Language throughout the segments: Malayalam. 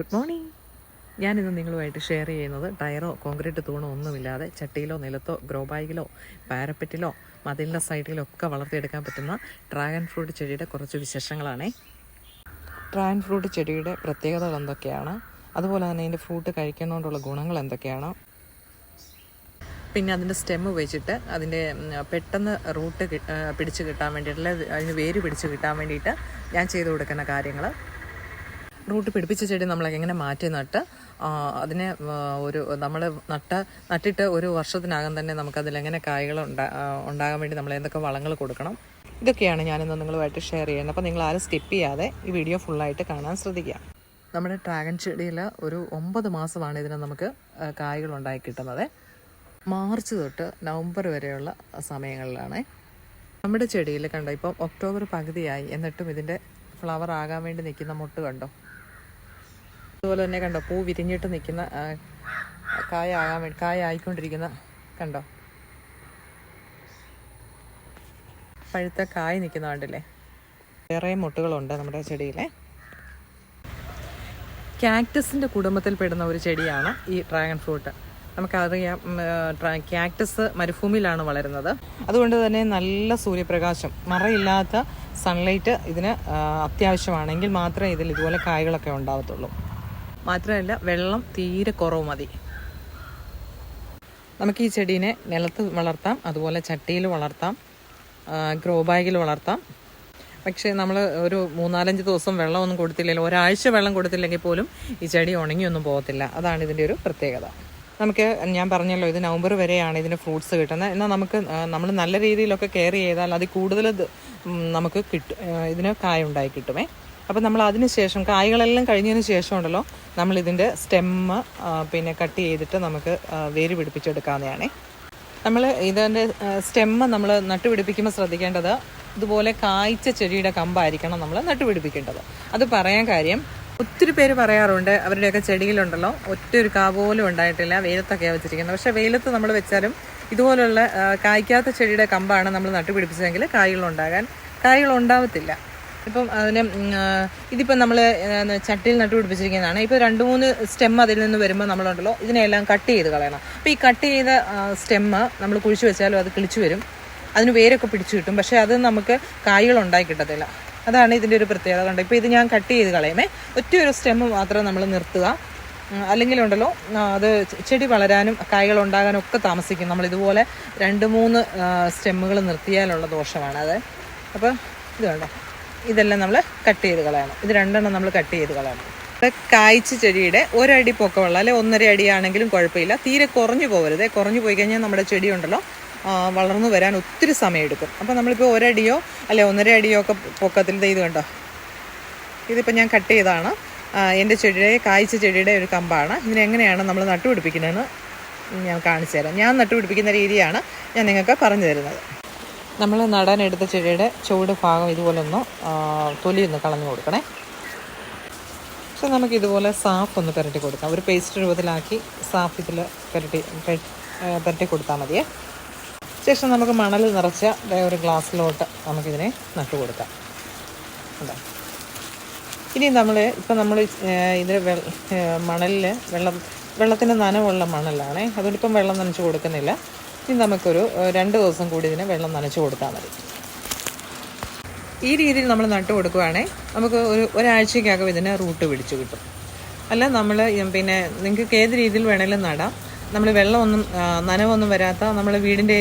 ഗുഡ് മോർണിംഗ് ഞാനിന്ന് നിങ്ങളുമായിട്ട് ഷെയർ ചെയ്യുന്നത് ടയറോ കോൺക്രീറ്റ് തൂണോ ഒന്നുമില്ലാതെ ചട്ടിയിലോ നിലത്തോ ഗ്രോ ബാഗിലോ പാരപ്പറ്റിലോ മതിലിന്റെ സൈഡിലോ ഒക്കെ വളർത്തിയെടുക്കാൻ പറ്റുന്ന ഡ്രാഗൺ ഫ്രൂട്ട് ചെടിയുടെ കുറച്ച് വിശേഷങ്ങളാണേ. ഡ്രാഗൺ ഫ്രൂട്ട് ചെടിയുടെ പ്രത്യേകതകൾ എന്തൊക്കെയാണ്? അതുപോലെ തന്നെ അതിന്റെ ഫ്രൂട്ട് കഴിക്കുന്നതുകൊണ്ടുള്ള ഗുണങ്ങൾ എന്തൊക്കെയാണ്? പിന്നെ അതിന്റെ സ്റ്റെം വെച്ചിട്ട് അതിന്റെ പെട്ടെന്ന് റൂട്ട് പിടിച്ച് കിട്ടാൻ വേണ്ടിയിട്ടുള്ള അതിന് വേര് പിടിച്ച് കിട്ടാൻ വേണ്ടിയിട്ട് ഞാൻ ചെയ്തു കൊടുക്കുന്ന കാര്യങ്ങൾ റൂട്ട് പിടിപ്പിച്ച ചെടി നമ്മൾ എങ്ങനെ മാറ്റി നട്ട് അതിനെ ഒരു നമ്മൾ നട്ട നട്ടിട്ട് ഒരു വർഷത്തിനകം തന്നെ നമുക്കതിലെങ്ങനെ കായ്കൾ ഉണ്ടാ ഉണ്ടാകാൻ വേണ്ടി നമ്മൾ എന്തൊക്കെ വളങ്ങൾ കൊടുക്കണം. ഇതൊക്കെയാണ് ഞാനിന്ന് നിങ്ങളുമായിട്ട് ഷെയർ ചെയ്യുന്നത്. അപ്പോൾ നിങ്ങൾ ആരും സ്കിപ്പ് ചെയ്യാതെ ഈ വീഡിയോ ഫുള്ളായിട്ട് കാണാൻ ശ്രദ്ധിക്കുക. നമ്മുടെ ഡ്രാഗൺ ചെടിയിൽ ഒരു ഒമ്പത് മാസമാണ് ഇതിന് നമുക്ക് കായ്കൾ ഉണ്ടായി കിട്ടുന്നത്. മാർച്ച് തൊട്ട് നവംബർ വരെയുള്ള സമയങ്ങളിലാണ്. നമ്മുടെ ചെടിയിൽ കണ്ടോ ഇപ്പം ഒക്ടോബർ പകുതിയായി. എന്നിട്ടും ഇതിന്റെ ഫ്ലവർ ആകാൻ വേണ്ടി നിൽക്കുന്ന മുട്ട് കണ്ടോ? അതുപോലെ തന്നെ കണ്ടോ പൂ വിരിഞ്ഞിട്ട് നിൽക്കുന്ന കായ ആകാൻ വേണ്ടി കായ ആയിക്കൊണ്ടിരിക്കുന്ന കണ്ടോ? പഴുത്ത കായ് നിൽക്കുന്ന കണ്ടില്ലേ? വേറെ മുട്ടുകളുണ്ട് നമ്മുടെ ചെടിയിലെ. കുടുംബത്തിൽ പെടുന്ന ഒരു ചെടിയാണ് ഈ ഡ്രാഗൺ ഫ്രൂട്ട്. നമുക്കറിയാം ക്യാക്ടസ് മരുഭൂമിയിലാണ് വളരുന്നത്. അതുകൊണ്ട് തന്നെ നല്ല സൂര്യപ്രകാശം മറയില്ലാത്ത സൺലൈറ്റ് ഇതിന് അത്യാവശ്യമാണെങ്കിൽ മാത്രമേ ഇതിൽ ഇതുപോലെ കായകളൊക്കെ ഉണ്ടാവത്തുള്ളൂ. മാത്രമല്ല വെള്ളം തീരെ കുറവ് മതി. നമുക്ക് ഈ ചെടീനെ നിലത്ത് വളർത്താം അതുപോലെ ചട്ടിയിൽ വളർത്താം ഗ്രോ ബാഗിൽ വളർത്താം. പക്ഷേ നമ്മൾ ഒരു മൂന്നാലഞ്ച് ദിവസം വെള്ളമൊന്നും കൊടുത്തില്ലെങ്കിൽ ഒരാഴ്ച വെള്ളം കൊടുത്തില്ലെങ്കിൽ പോലും ഈ ചെടി ഉണങ്ങിയൊന്നും പോകത്തില്ല. അതാണ് ഇതിന്റെ ഒരു പ്രത്യേകത. നമുക്ക് ഞാൻ പറഞ്ഞല്ലോ ഇത് നവംബർ വരെയാണ് ഇതിന് ഫ്രൂട്ട്സ് കിട്ടുന്നത്. എന്നാൽ നമുക്ക് നമ്മൾ നല്ല രീതിയിലൊക്കെ കെയർ ചെയ്താൽ അതിൽ കൂടുതൽ നമുക്ക് കിട്ടും ഇതിന് കായ ഉണ്ടായി കിട്ടുമേ. അപ്പം നമ്മൾ അതിന് ശേഷം കായ്കളെല്ലാം കഴിഞ്ഞതിന് ശേഷം ഉണ്ടല്ലോ നമ്മൾ ഇതിന്റെ സ്റ്റെമ്മ് പിന്നെ കട്ട് ചെയ്തിട്ട് നമുക്ക് വേര് പിടിപ്പിച്ചെടുക്കാവുന്നതാണേ. നമ്മൾ ഇതിന്റെ സ്റ്റെമ്മ് നമ്മൾ നട്ടുപിടിപ്പിക്കുമ്പോൾ ശ്രദ്ധിക്കേണ്ടത് ഇതുപോലെ കായ്ച്ച ചെടിയുടെ കമ്പായിരിക്കണം നമ്മൾ നട്ടുപിടിപ്പിക്കേണ്ടത്. അത് പറയാൻ കാര്യം ഒത്തിരി പേര് പറയാറുണ്ട് അവരുടെയൊക്കെ ചെടിയിലുണ്ടല്ലോ ഒറ്റ ഒരു കാ പോലും ഉണ്ടായിട്ടില്ല വെയിലത്തൊക്കെയാണ് വെച്ചിരിക്കുന്നത്. പക്ഷേ വെയിലത്ത് നമ്മൾ വെച്ചാലും ഇതുപോലുള്ള കായ്ക്കാത്ത ചെടിയുടെ കമ്പാണ് നമ്മൾ നട്ടുപിടിപ്പിച്ചതെങ്കിൽ കായ്കൾ ഉണ്ടാകാൻ കായ്കൾ ഉണ്ടാവത്തില്ല. ഇപ്പം അതിന് ഇതിപ്പം നമ്മൾ ചട്ടിയിൽ നട്ടുപിടിപ്പിച്ചിരിക്കുന്നതാണ് ഇപ്പോൾ രണ്ട് മൂന്ന് സ്റ്റെം അതിൽ നിന്ന് വരുമ്പോൾ നമ്മളുണ്ടല്ലോ ഇതിനെല്ലാം കട്ട് ചെയ്ത് കളയണം. അപ്പോൾ ഈ കട്ട് ചെയ്ത സ്റ്റെമ്മ് നമ്മൾ കുഴിച്ച് വെച്ചാലും അത് കിളിച്ചു വരും. അതിന് വേരൊക്കെ പിടിച്ചു കിട്ടും. പക്ഷേ അത് നമുക്ക് കായ്കൾ ഉണ്ടായി കിട്ടത്തില്ല. അതാണ് ഇതിന്റെ ഒരു പ്രത്യേകത. കണ്ടത് ഇപ്പോൾ ഇത് ഞാൻ കട്ട് ചെയ്ത് കളയുമേ. ഒറ്റ ഒരു സ്റ്റെമ്മ് മാത്രം നമ്മൾ നിർത്തുക. അല്ലെങ്കിലുണ്ടല്ലോ അത് ചെടി വളരാനും കായ്കൾ ഉണ്ടാകാനും ഒക്കെ താമസിക്കും. നമ്മൾ ഇതുപോലെ രണ്ട് മൂന്ന് സ്റ്റെമ്മുകൾ നിർത്തിയാലുള്ള ദോഷമാണ് അത്. അപ്പോൾ ഇത് കണ്ടോ ഇതെല്ലാം നമ്മൾ കട്ട് ചെയ്ത് കളയണം. ഇത് രണ്ടെണ്ണം നമ്മൾ കട്ട് ചെയ്ത് കളയണം. കായ്ച്ച ചെടിയുടെ ഒരടി പൊക്കമുള്ള അല്ലെ ഒന്നര അടിയാണെങ്കിലും കുഴപ്പമില്ല. തീരെ കുറഞ്ഞു പോകരുത്. കുറഞ്ഞു പോയി കഴിഞ്ഞാൽ നമ്മുടെ ചെടി ഉണ്ടല്ലോ വളർന്നു വരാൻ ഒത്തിരി സമയമെടുക്കും. അപ്പോൾ നമ്മളിപ്പോൾ ഒരടിയോ അല്ലെ ഒന്നര അടിയോ ഒക്കെ പൊക്കത്തിൽ ഇത് കണ്ടോ? ഇതിപ്പോൾ ഞാൻ കട്ട് ചെയ്താണ് എന്റെ ചെടിയുടെ കായ്ച്ച ചെടിയുടെ ഒരു കമ്പാണ്. ഇതിനെങ്ങനെയാണ് നമ്മൾ നട്ടുപിടിപ്പിക്കുന്നതെന്ന് ഞാൻ കാണിച്ചു തരാം. ഞാൻ നട്ടുപിടിപ്പിക്കുന്ന രീതിയാണ് ഞാൻ നിങ്ങൾക്ക് പറഞ്ഞു തരുന്നത്. നമ്മൾ നടാനെടുത്ത ചെടിയുടെ ചുവട് ഭാഗം ഇതുപോലെ ഒന്ന് തൊലി ഒന്ന് കളഞ്ഞു കൊടുക്കണേ. പക്ഷെ നമുക്ക് ഇതുപോലെ സാഫ് ഒന്ന് പുരട്ടി കൊടുക്കാം. ഒരു പേസ്റ്റ് രൂപത്തിലാക്കി സാഫ് ഇതിൽ പുരട്ടി പെരട്ടി കൊടുത്താൽ മതിയേ. ശേഷം നമുക്ക് മണൽ നിറച്ച ഒരു ഗ്ലാസ്സിലോട്ട് നമുക്കിതിനെ നട്ടു കൊടുക്കാം. അതാ ഇനി നമ്മൾ ഇപ്പം നമ്മൾ ഇതിൽ മണലിൽ വെള്ളം വെള്ളത്തിന് നനവുള്ള മണലാണേ. അതുകൊണ്ട് ഇപ്പം വെള്ളം നനച്ച് കൊടുക്കുന്നില്ല. ഇനി നമുക്കൊരു രണ്ട് ദിവസം കൂടി ഇതിന് വെള്ളം നനച്ച് കൊടുത്താൽ മതി. ഈ രീതിയിൽ നമ്മൾ നട്ടു കൊടുക്കുവാണെങ്കിൽ നമുക്ക് ഒരു ഒരാഴ്ചക്കകം ഇതിന് റൂട്ട് പിടിച്ചു കിട്ടും. അല്ല നമ്മൾ പിന്നെ നിങ്ങൾക്ക് ഏത് രീതിയിൽ വേണേലും നടാം. നമ്മൾ വെള്ളമൊന്നും നനവൊന്നും വരാത്ത നമ്മൾ വീടിന്റെ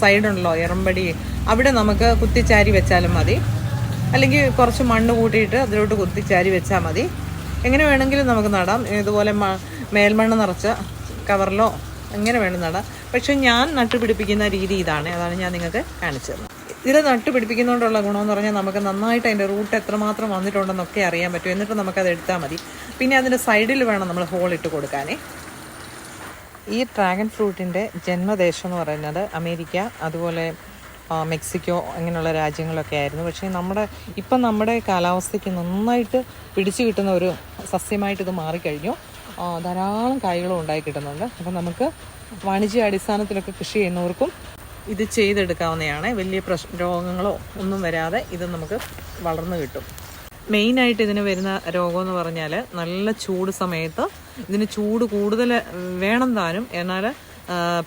സൈഡുണ്ടല്ലോ എറമ്പടി അവിടെ നമുക്ക് കുത്തിച്ചാരി വെച്ചാലും മതി. അല്ലെങ്കിൽ കുറച്ച് മണ്ണ് കൂട്ടിയിട്ട് അതിലോട്ട് കുത്തിച്ചാരി വെച്ചാൽ മതി. എങ്ങനെ വേണമെങ്കിലും നമുക്ക് നടാം. ഇതുപോലെ മേൽമണ്ണ് നിറച്ച കവറിലോ എങ്ങനെ വേണം നടാം. പക്ഷെ ഞാൻ നട്ടുപിടിപ്പിക്കുന്ന രീതി ഇതാണ്. അതാണ് ഞാൻ നിങ്ങൾക്ക് കാണിച്ചു തന്നത്. ഇത് നട്ടുപിടിപ്പിക്കുന്നതുകൊണ്ടുള്ള ഗുണമെന്ന് പറഞ്ഞാൽ നമുക്ക് നന്നായിട്ട് അതിന്റെ റൂട്ട് എത്രമാത്രം വന്നിട്ടുണ്ടെന്നൊക്കെ അറിയാൻ പറ്റും. എന്നിട്ട് നമുക്കത് എടുത്താൽ മതി. പിന്നെ അതിന്റെ സൈഡിൽ വേണം നമ്മൾ ഹോൾ ഇട്ട് കൊടുക്കാനേ. ഈ ഡ്രാഗൺ ഫ്രൂട്ടിന്റെ ജന്മദേശം എന്ന് പറയുന്നത് അമേരിക്ക അതുപോലെ മെക്സിക്കോ അങ്ങനെയുള്ള രാജ്യങ്ങളൊക്കെ ആയിരുന്നു. പക്ഷേ നമ്മുടെ ഇപ്പം നമ്മുടെ കാലാവസ്ഥയ്ക്ക് നന്നായിട്ട് പിടിച്ചു കിട്ടുന്ന ഒരു സസ്യമായിട്ട് ഇത് മാറിക്കഴിഞ്ഞു. ധാരാളം കായ്കളും ഉണ്ടായി കിട്ടുന്നുണ്ട്. അപ്പം നമുക്ക് വാണിജ്യ അടിസ്ഥാനത്തിലൊക്കെ കൃഷി ചെയ്യുന്നവർക്കും ഇത് ചെയ്തെടുക്കാവുന്നതാണ്. വലിയ പ്രശ് രോഗങ്ങളോ ഒന്നും വരാതെ ഇത് നമുക്ക് വളർന്നു കിട്ടും. മെയിനായിട്ട് ഇതിന് വരുന്ന രോഗം എന്ന് പറഞ്ഞാൽ നല്ല ചൂട് സമയത്ത് ഇതിന് ചൂട് കൂടുതൽ വേണം താനും. എന്നാൽ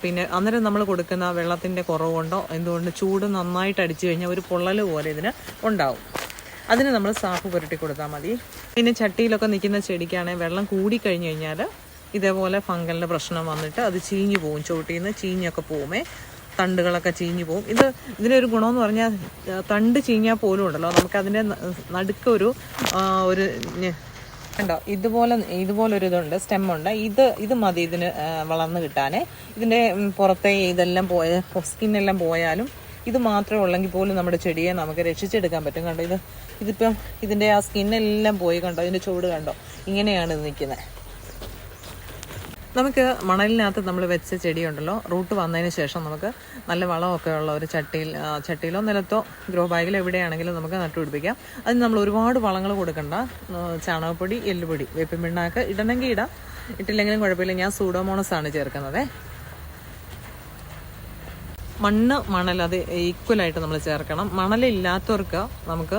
പിന്നെ അന്നേരം നമ്മൾ കൊടുക്കുന്ന വെള്ളത്തിന്റെ കുറവുകൊണ്ടോ എന്തുകൊണ്ട് ചൂട് നന്നായിട്ട് അടിച്ചു കഴിഞ്ഞാൽ ഒരു പൊള്ളൽ പോലെ ഇതിന് ഉണ്ടാവും. അതിന് നമ്മൾ സാഫ് പുരട്ടി കൊടുത്താൽ മതി. പിന്നെ ചട്ടിയിലൊക്കെ നിൽക്കുന്ന ചെടിക്കാണെങ്കിൽ വെള്ളം കൂടി കഴിഞ്ഞു കഴിഞ്ഞാൽ ഇതേപോലെ ഫംഗലിന്റെ പ്രശ്നം വന്നിട്ട് അത് ചീഞ്ഞു പോവും. ചുവട്ടിൽ നിന്ന് ചീഞ്ഞൊക്കെ പോകുമേ തണ്ടുകളൊക്കെ ചീഞ്ഞു പോവും. ഇത് ഇതിനൊരു ഗുണമെന്ന് പറഞ്ഞാൽ തണ്ട് ചീഞ്ഞാൽ പോലും ഉണ്ടല്ലോ. നമുക്കതിന്റെ നടുക്കൊരു നടുക്ക് ഒരു ണ്ടോ ഒരു കണ്ടോ? ഇതുപോലെ ഇതുപോലൊരു ഇതുണ്ട് സ്റ്റെമ്മുണ്ട് ഇത് ഇത് മതി ഇതിന് വളർന്ന് കിട്ടാനേ. ഇതിന്റെ പുറത്തെ ഇതെല്ലാം പോയ സ്കിന്നെല്ലാം പോയാലും ഇത് മാത്രമേ ഉള്ളെങ്കിൽ പോലും നമ്മുടെ ചെടിയെ നമുക്ക് രക്ഷിച്ചെടുക്കാൻ പറ്റും. കണ്ടോ? ഇത് ഇതിപ്പം ഇതിന്റെ ആ സ്കിന്നെല്ലാം പോയി കണ്ടോ? ഇതിന്റെ ചൂട് കണ്ടോ? ഇങ്ങനെയാണ് ഇത് നിൽക്കുന്നത്. നമുക്ക് മണലിനകത്ത് നമ്മൾ വെച്ച ചെടിയുണ്ടല്ലോ. റൂട്ട് വന്നതിന് ശേഷം നമുക്ക് നല്ല വളമൊക്കെ ഉള്ള ഒരു ചട്ടിയിൽ ചട്ടിയിലോ നിലത്തോ ഗ്രോ ബാഗിലോ എവിടെയാണെങ്കിലും നമുക്ക് നട്ടുപിടിപ്പിക്കാം അതിന് നമ്മൾ ഒരുപാട് വളങ്ങൾ കൊടുക്കണ്ട. ചാണകപ്പൊടി എല്ലുപൊടി വേപ്പിൻ പിണ്ണാക്ക് ഇടണമെങ്കിൽ ഇടാം. ഇട്ടില്ലെങ്കിലും കുഴപ്പമില്ല. ഞാൻ സൂഡോമോണസ് ആണ് ചേർക്കുന്നത്. മണ്ണ് മണൽ അത് ഈക്വലായിട്ട് നമ്മൾ ചേർക്കണം. മണലില്ലാത്തവർക്ക് നമുക്ക്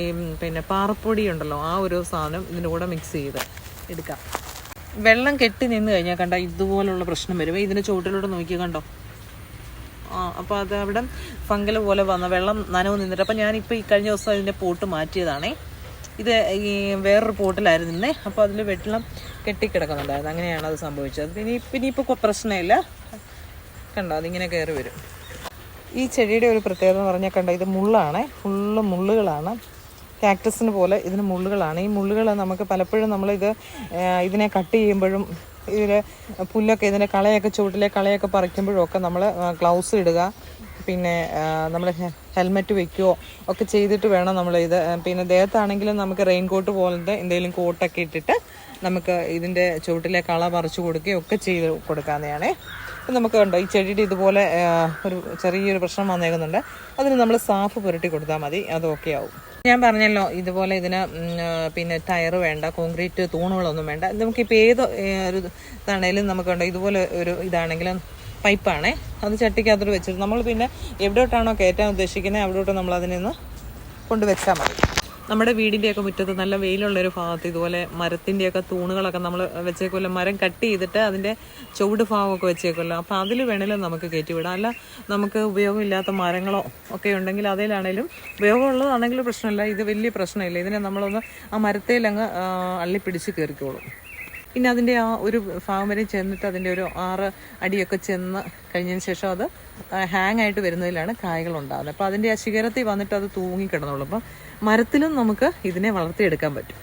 ഈ പിന്നെ പാറപ്പൊടി ഉണ്ടല്ലോ ആ ഒരു സാധനം ഇതിന്റെ കൂടെ മിക്സ് ചെയ്ത് എടുക്കാം. വെള്ളം കെട്ടി നിന്ന് കഴിഞ്ഞാൽ കണ്ട ഇതുപോലുള്ള പ്രശ്നം വരും. ഇതിന്റെ ചുവട്ടിലൂടെ നോക്കി കണ്ടോ? ആ അപ്പോൾ അത് അവിടെ ഫംഗൽ പോലെ വന്ന വെള്ളം നനവ് നിന്നിട്ട് അപ്പം ഞാനിപ്പോൾ ഈ കഴിഞ്ഞ ദിവസം അതിന്റെ പോട്ട് മാറ്റിയതാണേ. ഇത് ഈ വേറൊരു പോട്ടിലായിരുന്നു നിന്നേ അപ്പോൾ അതിൽ വെള്ളം കെട്ടിക്കിടക്കുന്നുണ്ടായിരുന്നു. അങ്ങനെയാണ് അത് സംഭവിച്ചത്. ഇനി പിന്നെ ഇപ്പോൾ പ്രശ്നമില്ല. കണ്ടോ അതിങ്ങനെ കയറി വരും. ഈ ചെടിയുടെ ഒരു പ്രത്യേകത എന്ന് പറഞ്ഞാൽ കണ്ടോ ഇത് മുള്ളാണേ. ഫുള്ള് മുള്ളുകളാണ്. കാക്ടസിന് പോലെ ഇതിന് മുള്ളുകളാണ്. ഈ മുള്ളുകൾ നമുക്ക് പലപ്പോഴും നമ്മളിത് ഇതിനെ കട്ട് ചെയ്യുമ്പോഴും ഇതിൽ പുല്ലൊക്കെ ഇതിന്റെ കളയൊക്കെ ചുവട്ടിലെ കളയൊക്കെ പറിക്കുമ്പോഴും ഒക്കെ നമ്മൾ ഗ്ലൗസ് ഇടുക പിന്നെ നമ്മൾ ഹെൽമെറ്റ് വെക്കുകയോ ഒക്കെ ചെയ്തിട്ട് വേണം നമ്മൾ ഇത് പിന്നെ ദേഹത്താണെങ്കിലും നമുക്ക് റെയിൻ കോട്ട് പോലത്തെ എന്തെങ്കിലും കോട്ടൊക്കെ ഇട്ടിട്ട് നമുക്ക് ഇതിന്റെ ചുവട്ടിലെ കള പറിച്ചു കൊടുക്കുകയോ ഒക്കെ ചെയ്ത് കൊടുക്കാവുന്നതാണേ. ഇപ്പം നമുക്ക് കണ്ടോ ഈ ചെടിയുടെ ഇതുപോലെ ഒരു ചെറിയൊരു പ്രശ്നം വന്നേക്കുന്നുണ്ട്. അതിന് നമ്മൾ സാഫ് പുരട്ടി കൊടുത്താൽ മതി അത് ഓക്കെ ആവും. ഞാൻ പറഞ്ഞല്ലോ ഇതുപോലെ ഇതിന് പിന്നെ ടയർ വേണ്ട കോൺക്രീറ്റ് തൂണുകളൊന്നും വേണ്ട. നമുക്കിപ്പോൾ ഏത് ഒരു ഇതാണേലും നമുക്ക് കണ്ടോ ഇതുപോലെ ഒരു ഇതാണെങ്കിലും പൈപ്പാണേ. അത് ചട്ടിക്കകത്തോട് വെച്ചിട്ട് നമ്മൾ പിന്നെ എവിടോട്ടാണോ കയറ്റാൻ ഉദ്ദേശിക്കുന്നത് അവിടോട്ട് നമ്മൾ അതിൽ നിന്ന് കൊണ്ടുവച്ചാൽ മതി. നമ്മുടെ വീടിന്റെയൊക്കെ മുറ്റത്ത് നല്ല വെയിലുള്ളൊരു ഭാഗത്ത് ഇതുപോലെ മരത്തിന്റെയൊക്കെ തൂണുകളൊക്കെ നമ്മൾ വെച്ചേക്കുമല്ലോ മരം കട്ട് ചെയ്തിട്ട് അതിന്റെ ചുവട് ഭാഗമൊക്കെ വെച്ചേക്കുമല്ലോ അപ്പോൾ അതിൽ വേണേലും നമുക്ക് കയറ്റിവിടാം. അല്ല നമുക്ക് ഉപയോഗമില്ലാത്ത മരങ്ങളോ ഒക്കെ ഉണ്ടെങ്കിൽ അതിലാണേലും ഉപയോഗമുള്ളതാണെങ്കിലും പ്രശ്നമില്ല. ഇത് വലിയ പ്രശ്നമില്ല. ഇതിനെ നമ്മളൊന്ന് ആ മരത്തേലങ്ങ് അള്ളിപ്പിടിച്ച് കയറിക്കോളും. പിന്നെ അതിന്റെ ആ ഒരു ഭാഗം വരെ ചെന്നിട്ട് അതിന്റെ ഒരു ആറ് അടിയൊക്കെ ചെന്ന് കഴിഞ്ഞതിന് ശേഷം അത് ഹാങ് ആയിട്ട് വരുന്നതിലാണ് കായകൾ ഉണ്ടാകുന്നത്. അപ്പോൾ അതിന്റെ ആ ശിഖരത്തിൽ വന്നിട്ട് അത് തൂങ്ങിക്കിടന്നുള്ളൂ അപ്പം മരത്തിലും നമുക്ക് ഇതിനെ വളർത്തിയെടുക്കാൻ പറ്റും.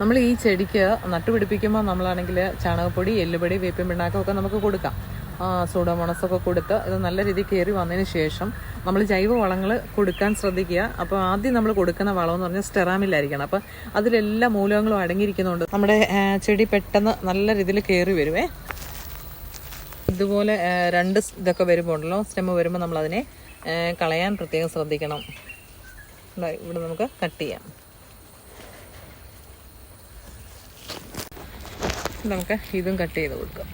നമ്മൾ ഈ ചെടിക്ക് നട്ടുപിടിപ്പിക്കുമ്പോൾ നമ്മളാണെങ്കിൽ ചാണകപ്പൊടി എല്ലുപൊടി വേപ്പിൻ പിണ്ണാക്കം ഒക്കെ നമുക്ക് കൊടുക്കാം. സൂഡോമോണസൊക്കെ കൊടുത്ത് ഇത് നല്ല രീതിയിൽ കയറി വന്നതിന് ശേഷം നമ്മൾ ജൈവ വളങ്ങൾ കൊടുക്കാൻ ശ്രദ്ധിക്കുക. അപ്പോൾ ആദ്യം നമ്മൾ കൊടുക്കുന്ന വളം എന്ന് പറഞ്ഞാൽ സ്റ്റെറാമില്ലായിരിക്കണം. അപ്പം അതിലെല്ലാ മൂലകങ്ങളും അടങ്ങിയിരിക്കുന്നുണ്ട് നമ്മുടെ ചെടി പെട്ടെന്ന് നല്ല രീതിയിൽ കയറി വരുവേ. ഇതുപോലെ രണ്ട് ഇതൊക്കെ വരുമ്പോൾ ഉണ്ടല്ലോ സ്റ്റെമ്മ് വരുമ്പോൾ നമ്മളതിനെ കളയാൻ പ്രത്യേകം ശ്രദ്ധിക്കണം. ഇവിടെ നമുക്ക് കട്ട് ചെയ്യാം. നമുക്ക് ഇതും കട്ട് ചെയ്ത് കൊടുക്കാം.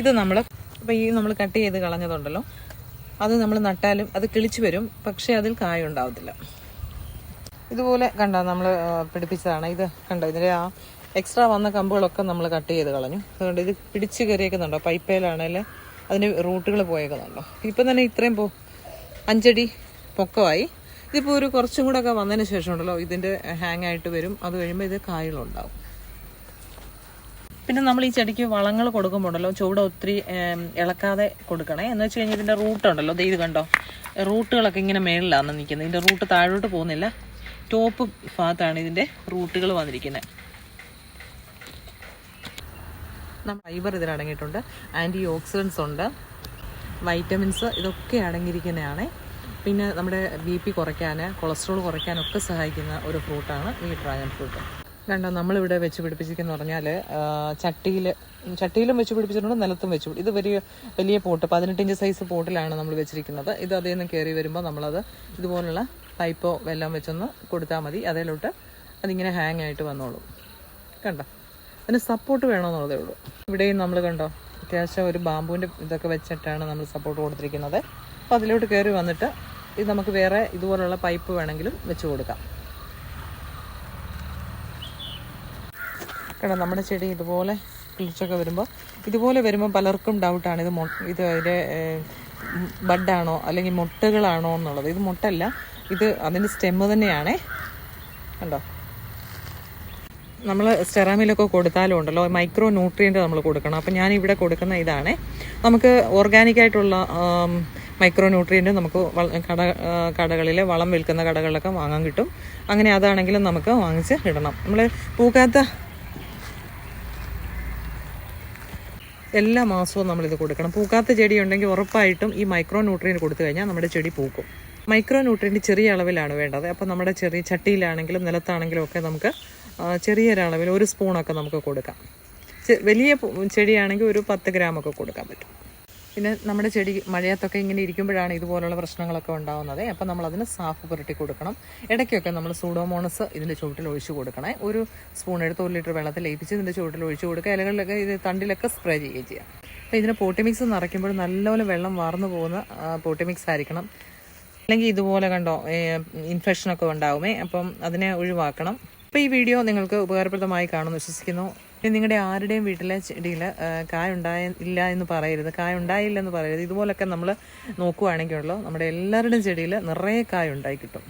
ഇത് നമ്മൾ അപ്പോൾ ഈ നമ്മൾ കട്ട് ചെയ്ത് കളഞ്ഞതുണ്ടല്ലോ. അത് നമ്മൾ നട്ടാലും അത് കിളിച്ചു വരും. പക്ഷേ അതിൽ കായ ഉണ്ടാവത്തില്ല. ഇതുപോലെ കണ്ട നമ്മൾ പിടിപ്പിച്ചതാണ്. ഇത് കണ്ടോ? ഇതിന്റെ ആ എക്സ്ട്രാ വന്ന കമ്പുകളൊക്കെ നമ്മൾ കട്ട് ചെയ്ത് കളഞ്ഞു. അതുകൊണ്ട് ഇത് പിടിച്ച് കയറിയേക്കുന്നുണ്ടോ? പൈപ്പയിലാണെങ്കിൽ അതിന് റൂട്ടുകൾ പോയേക്കുന്നുണ്ടോ? ഇപ്പം തന്നെ ഇത്രയും പോ അഞ്ചടി പൊക്കമായി. ഇതിപ്പോൾ ഒരു കുറച്ചും കൂടെ ഒക്കെ വന്നതിന് ശേഷം ഉണ്ടല്ലോ ഇതിന്റെ ഹാങ് ആയിട്ട് വരും. അത് കഴിയുമ്പോൾ ഇത് കായകളുണ്ടാവും പിന്നെ നമ്മൾ ഈ ചെടിക്ക് വളങ്ങൾ കൊടുക്കുമ്പോണ്ടല്ലോ ചുവട് ഒത്തിരി ഇളക്കാതെ കൊടുക്കണേ. എന്ന് വെച്ച് കഴിഞ്ഞാൽ ഇതിന്റെ റൂട്ട് ഉണ്ടല്ലോ. ദേ ഇത് കണ്ടോ? റൂട്ടുകളൊക്കെ ഇങ്ങനെ മേളിലാണ് നിൽക്കുന്നത്. ഇതിന്റെ റൂട്ട് താഴോട്ട് പോകുന്നില്ല. ടോപ്പ് ഭാഗത്താണ് ഇതിന്റെ റൂട്ടുകൾ വന്നിരിക്കുന്നത് ഫൈബർ ഇതിൽ അടങ്ങിയിട്ടുണ്ട്. ആന്റി ഓക്സിഡൻസ് ഉണ്ട്. വൈറ്റമിൻസ് ഇതൊക്കെ അടങ്ങിയിരിക്കുന്നതാണ്. പിന്നെ നമ്മുടെ ബി പി കുറയ്ക്കാൻ കൊളസ്ട്രോൾ കുറയ്ക്കാനൊക്കെ സഹായിക്കുന്ന ഒരു ഫ്രൂട്ടാണ് ഈ ഡ്രാഗൺ ഫ്രൂട്ട് കണ്ടോ നമ്മളിവിടെ വെച്ച് പിടിപ്പിച്ചിരിക്കുന്ന പറഞ്ഞാൽ ചട്ടിയിൽ ചട്ടിയിലും വെച്ച് പിടിപ്പിച്ചിട്ടുണ്ട് നിലത്തും വെച്ച് ഇത് വലിയ വലിയ പോട്ട് പതിനെട്ട് ഇഞ്ച് സൈസ് പോട്ടിലാണ് നമ്മൾ വെച്ചിരിക്കുന്നത്. ഇത് അതിൽ നിന്ന് കയറി വരുമ്പോൾ നമ്മളത് ഇതുപോലുള്ള പൈപ്പോ വെല്ലം വെച്ചൊന്ന് കൊടുത്താൽ മതി. അതിലോട്ട് അതിങ്ങനെ ഹാങ് ആയിട്ട് വന്നോളൂ. കണ്ടോ? അതിന് സപ്പോർട്ട് വേണമെന്നുള്ളതേ ഉള്ളൂ. ഇവിടെയും നമ്മൾ കണ്ടോ അത്യാവശ്യം ഒരു ബാമ്പുവിന്റെ ഇതൊക്കെ വെച്ചിട്ടാണ് നമ്മൾ സപ്പോർട്ട് കൊടുത്തിരിക്കുന്നത്. അപ്പോൾ അതിലോട്ട് കയറി വന്നിട്ട് ഇത് നമുക്ക് വേറെ ഇതുപോലുള്ള പൈപ്പ് വേണമെങ്കിലും വെച്ച് കൊടുക്കാം. കേട്ടോ നമ്മുടെ ചെടി ഇതുപോലെ കിളിച്ചൊക്കെ വരുമ്പോൾ ഇതുപോലെ വരുമ്പോൾ പലർക്കും ഡൗട്ടാണ് ഇത് ഇത് അതിന്റെ ബഡാണോ അല്ലെങ്കിൽ മുട്ടകളാണോ എന്നുള്ളത്. ഇത് മുട്ടല്ല ഇത് അതിന്റെ സ്റ്റെമ്മ് തന്നെയാണേ. കണ്ടോ? നമ്മൾ സ്റ്റെറാമിലൊക്കെ കൊടുത്താലും ഉണ്ടല്ലോ മൈക്രോ ന്യൂട്രിയന്റ് നമ്മൾ കൊടുക്കണം. അപ്പം ഞാൻ ഇവിടെ കൊടുക്കുന്ന ഇതാണ്. നമുക്ക് ഓർഗാനിക്കായിട്ടുള്ള മൈക്രോ ന്യൂട്രിയന്റ് നമുക്ക് കട കടകളിൽ വളം വിൽക്കുന്ന കടകളിലൊക്കെ വാങ്ങാൻ കിട്ടും. അങ്ങനെ അതാണെങ്കിലും നമുക്ക് വാങ്ങിച്ച് ഇടണം. നമ്മൾ പൂക്കാത്ത എല്ലാ മാസവും നമ്മളിത് കൊടുക്കണം. പൂക്കാത്ത ചെടി ഉണ്ടെങ്കിൽ ഉറപ്പായിട്ടും ഈ മൈക്രോ ന്യൂട്രിയൻ കൊടുത്തു കഴിഞ്ഞാൽ നമ്മുടെ ചെടി പൂക്കും. മൈക്രോ ന്യൂട്രിയന്റ് ചെറിയ അളവിലാണ് വേണ്ടത്. അപ്പോൾ നമ്മുടെ ചെറിയ ചട്ടിയിലാണെങ്കിലും നിലത്താണെങ്കിലും ഒക്കെ നമുക്ക് ചെറിയൊരളവിൽ ഒരു സ്പൂണൊക്കെ നമുക്ക് കൊടുക്കാം. വലിയ ചെടിയാണെങ്കിൽ ഒരു പത്ത് ഗ്രാമൊക്കെ കൊടുക്കാൻ പറ്റും. പിന്നെ നമ്മുടെ ചെടി മഴയത്തൊക്കെ ഇങ്ങനെ ഇരിക്കുമ്പോഴാണ് ഇതുപോലുള്ള പ്രശ്നങ്ങളൊക്കെ ഉണ്ടാകുന്നത് അപ്പം നമ്മൾ അതിന് സാഫ് പുരട്ടി കൊടുക്കണം. ഇടയ്ക്കൊക്കെ നമ്മൾ സൂഡോമോണസ് ഇതിന്റെ ചുവട്ടിൽ ഒഴിച്ചു കൊടുക്കണേ. ഒരു സ്പൂൺ എടുത്ത് ഒരു ലിറ്റർ വെള്ളത്തിൽ ലയിപ്പിച്ച് ഇതിന്റെ ചുവട്ടിൽ ഒഴിച്ചു കൊടുക്കുക. ഇലകളിലൊക്കെ ഇത് തണ്ടിലൊക്കെ സ്പ്രേ ചെയ്യുകയും ചെയ്യാം. അപ്പോൾ ഇതിന് പോട്ടിമിക്സ് നിറയ്ക്കുമ്പോൾ നല്ലപോലെ വെള്ളം വാർന്നു പോകുന്ന പോട്ടിമിക്സ് ആയിരിക്കണം. അല്ലെങ്കിൽ ഇതുപോലെ കണ്ടോ ഇൻഫെക്ഷനൊക്കെ ഉണ്ടാവുമേ. അപ്പം അതിനെ ഒഴിവാക്കണം. അപ്പോൾ ഈ വീഡിയോ നിങ്ങൾക്ക് ഉപകാരപ്രദമായി കാണുമെന്ന് വിശ്വസിക്കുന്നു. നിങ്ങളുടെ ആരുടെയും വീട്ടിലെ ചെടിയിൽ കായ എന്ന് പറയരുത്. കായ ഉണ്ടായില്ല എന്ന് പറയരുത്. ഇതുപോലൊക്കെ നമ്മൾ നോക്കുവാണെങ്കിലുള്ളൂ നമ്മുടെ എല്ലാവരുടെയും ചെടിയിൽ നിറയെ കായ ഉണ്ടായി കിട്ടും.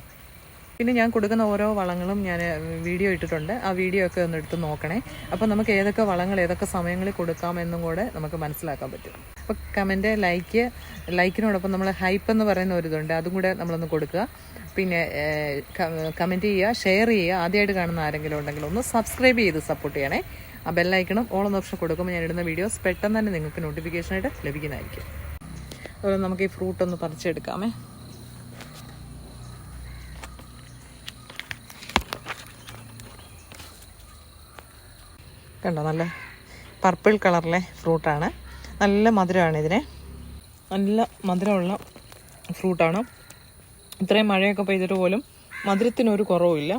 പിന്നെ ഞാൻ കൊടുക്കുന്ന ഓരോ വളങ്ങളും ഞാൻ വീഡിയോ ഇട്ടിട്ടുണ്ട്. ആ വീഡിയോ ഒക്കെ ഒന്ന് എടുത്ത് നോക്കണേ. അപ്പോൾ നമുക്ക് ഏതൊക്കെ വളങ്ങൾ ഏതൊക്കെ സമയങ്ങളിൽ കൊടുക്കാം എന്നും കൂടെ നമുക്ക് മനസ്സിലാക്കാൻ പറ്റും. അപ്പോൾ കമന്റ് ലൈക്ക് ലൈക്കിനോടൊപ്പം നമ്മൾ ഹൈപ്പ് എന്ന് പറയുന്ന ഒരു ഇതുണ്ട്. അതും കൂടെ നമ്മളൊന്ന് കൊടുക്കുക. പിന്നെ കമന്റ് ചെയ്യുക ഷെയർ ചെയ്യുക. ആദ്യമായിട്ട് കാണുന്ന ആരെങ്കിലും ഉണ്ടെങ്കിൽ ഒന്ന് സബ്സ്ക്രൈബ് ചെയ്ത് സപ്പോർട്ട് ചെയ്യണേ. ആ ബെല്ലൈക്കണം ഓൾ എന്ന ഓപ്ഷൻ കൊടുക്കുമ്പോൾ ഞാൻ ഇടുന്ന വീഡിയോസ് പെട്ടെന്ന് തന്നെ നിങ്ങൾക്ക് നോട്ടിഫിക്കേഷനായിട്ട് ലഭിക്കുന്നതായിരിക്കും. അതുപോലെ നമുക്ക് ഈ ഫ്രൂട്ട് ഒന്ന് പറിച്ചെടുക്കാമേ. കണ്ടോ നല്ല പർപ്പിൾ കളറിലെ ഫ്രൂട്ടാണ് നല്ല മധുരമാണ് ഇതിന്. നല്ല മധുരമുള്ള ഫ്രൂട്ടാണ് ഇത്രയും മഴയൊക്കെ പെയ്തിട്ട് പോലും മധുരത്തിനൊരു കുറവുമില്ല.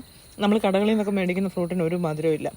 നമ്മൾ കടകളിൽ നിന്നൊക്കെ മേടിക്കുന്ന ഫ്രൂട്ടിന് ഒരു മധുരമില്ല